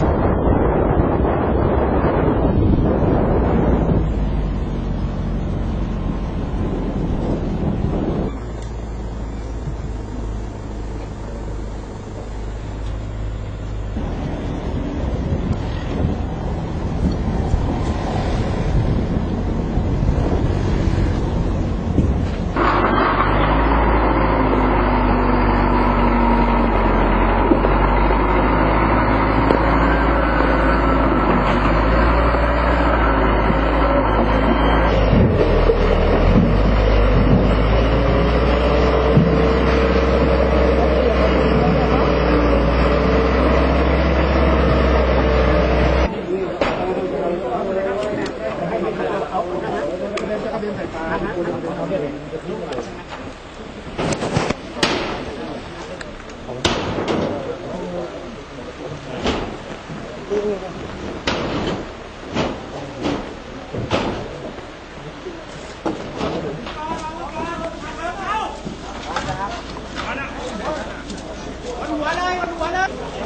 Thanks.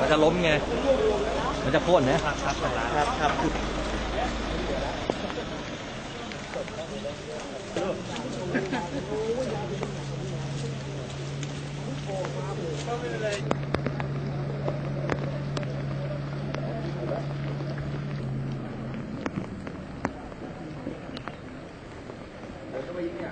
มันจะล้มไง มันจะโค่นนะครับครับครับคื ก็ไม่ยิ่งอ